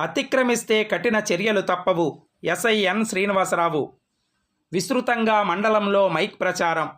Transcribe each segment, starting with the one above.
అతిక్రమిస్తే కఠిన చర్యలు తప్పవు. ఎస్ఐఎన్ శ్రీనివాసరావు. విస్తృతంగా మండలంలో మైక్ ప్రచారం.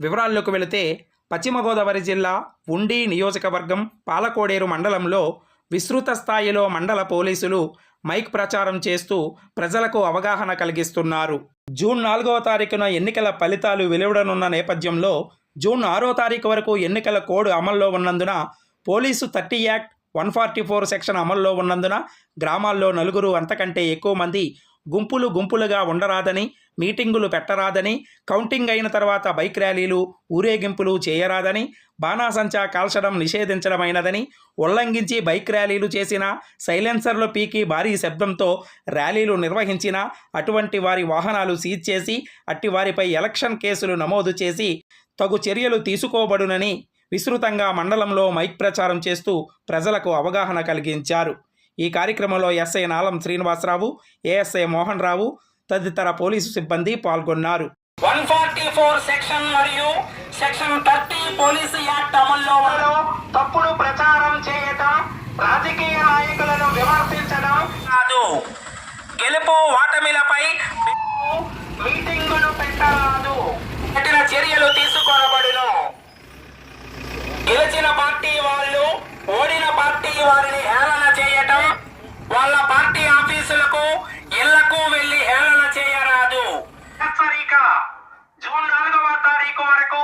వివరాల్లోకి వెళితే పశ్చిమ గోదావరి జిల్లా ఉండి నియోజకవర్గం పాలకోడేరు మండలంలో విస్తృత స్థాయిలో మండల పోలీసులు మైక్ ప్రచారం చేస్తూ ప్రజలకు అవగాహన కలిగిస్తున్నారు. జూన్ నాలుగవ తారీఖున ఎన్నికల ఫలితాలు వెలువడనున్న నేపథ్యంలో జూన్ ఆరో తారీఖు వరకు ఎన్నికల కోడ్ అమల్లో ఉన్నందున police thirty act one forty four section అమల్లో ఉన్నందున గ్రామాల్లో నలుగురు అంతకంటే ఎక్కువ మంది గుంపులు గుంపులుగా ఉండరాదని మీటింగులు పెట్టరాదని కౌంటింగ్ అయిన తర్వాత బైక్ ర్యాలీలు ఊరేగింపులు చేయరాదని బాణాసంచా కాల్చడం నిషేధించడమైనదని ఉల్లంఘించి బైక్ ర్యాలీలు చేసిన సైలెన్సర్లు పీకి భారీ శబ్దంతో ర్యాలీలు నిర్వహించిన అటువంటి వారి వాహనాలు సీజ్ చేసి అట్టి వారిపై ఎలక్షన్ కేసులు నమోదు చేసి తగు చర్యలు తీసుకోబడునని విస్తృతంగా మండలంలో మైక్ ప్రచారం చేస్తూ ప్రజలకు అవగాహన కలిగించారు. ఈ కార్యక్రమంలో ఎస్ఐ నాలం శ్రీనివాసరావు ఏఎస్ఐ మోహన్ రావు తదితర పోలీసు సిబ్బంది పాల్గొన్నారు. వన్ ఫార్టీ ఫోర్ సెక్షన్ మరియు సెక్షన్ థర్టీ పోలీసు యాక్ట్ అమల్లో ఉన్న తప్పుడు ప్రచారం చేయటం రాజకీయ నాయకులను విమర్శించడం కాదు. గెలుపు ఓటమిలపై మీటింగులు పెట్టరాదు కఠిన చర్యలు తీసుకోబడును గెలిచిన పార్టీ వాళ్ళు ఓడిన పార్టీ వారిని హేళన చేయటం వాళ్ళ పార్టీ ఆఫీసులకు ఇళ్ళకు వెళ్ళి హేళన చేయరాదు. హెచ్చరిక. జూన్ నాలుగవ తారీఖు వరకు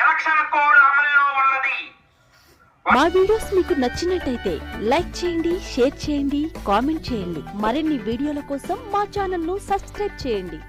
ఎలక్షన్ కోడ్ అమల్లో ఉన్నది. మా వీడియోస్ మీకు నచ్చినట్టయితే లైక్ చేయండి షేర్ చేయండి కామెంట్ చేయండి. మరిన్ని వీడియోల కోసం మా ఛానల్ను సబ్స్క్రైబ్ చేయండి.